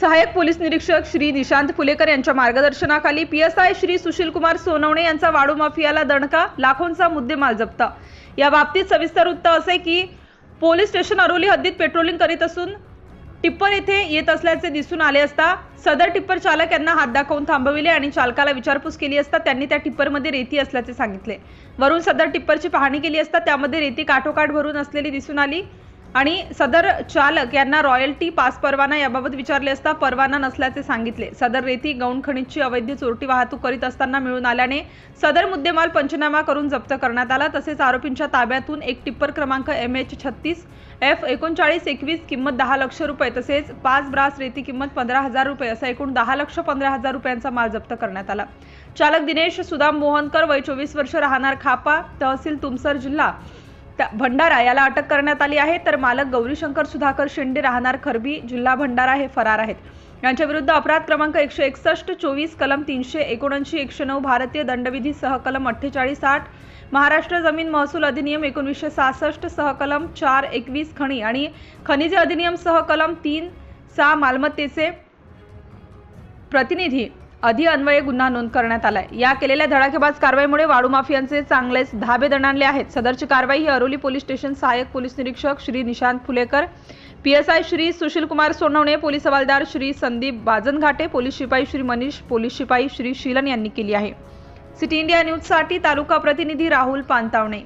सहाय्यक पोलीस निरीक्षक श्री निशांत फुलेकर यांच्या मार्गदर्शनाखाली P S I Shri Sushilkumar Sonawane यांचा वाळू माफियाला दणका लाखोंचा मुद्देमाल जप्त. या बाबतीत सविस्तर वृत्त असे की पोलीस स्टेशन अरोली हद्दीत पेट्रोलिंग करीत असून टिप्पर येथे येत असल्याचे दिसून आले असता सदर टिप्पर चालक यांना हात दाखवून थांबविले आणि चालकाला विचारपूस केली असता त्यांनी त्या टिप्परमध्ये रेती असल्याचे सांगितले. वरून सदर टिप्परची पाहणी केली असता त्यामध्ये रेती काठोकाठ भरून असलेली दिसून आली. आणि सदर चालक यांना रॉयल्टी पास परवाना याबाबत विचारले असता परवाना नसल्याचे सांगितले. सदर रेती गौण खनिजची अवैध चोरटी वाहतूक करीत असताना मिळून आल्याने सदर मुद्देमाल पंचनामा करून जप्त करण्यात आला. तसेच आरोपींच्या ताब्यातून एक टिप्पर क्रमांक एम एच छत्तीस एफ एकोणचाळीस एकवीस किंमत दहा लक्ष रुपये तसेच पाच ब्रास रेती किंमत पंधरा हजार रुपये असा एकूण दहा लक्ष पंधरा हजार रुपयांचा माल जप्त करण्यात आला. चालक दिनेश सुदाम मोहनकर वय चोवीस वर्ष राहणार खापा तहसील तुमसर जिल्हा. भंडारा याला अटक करण्यात आली आहे. तर मालक गौरीशंकर सुधाकर शेंडे राहणार खरबी जिल्हा भंडारा हे फरार आहेत. यांच्या विरुद्ध अपराध क्रमांक एकशे एकसष्ट चोवीस कलम तीनशे एकोणऐंशी एकशे नऊ भारतीय दंडविधी सहकलम अठ्ठेचाळीस आठ महाराष्ट्र जमीन महसूल अधिनियम एकोणीसशे सहासष्ट सहकलम चार एकवीस खणी आणि खनिजे अधिनियम सहकलम तीन सहा मालमत्तेचे प्रतिनिधी अधिअन्वये गुन्हा नोंद करण्यात आलाय. या केलेल्या धडाकेबाज कारवाईमुळे वाळू माफियांचे चांगलेच धाबे दणाणले आहेत. सदरची कारवाई ही अरोली पोलीस स्टेशन सहाय्यक पोलीस निरीक्षक Shri Nishant Phulekar P S I Shri Sushil Kumar Sonawane police हवालदार श्री संदीप बाजनघाटे पोलीस शिपाई श्री मनीष पोलीस शिपाई श्री शीलन यांनी केली आहे. सिटी इंडिया न्यूजसाठी तालुका प्रतिनिधी राहुल पानतावणे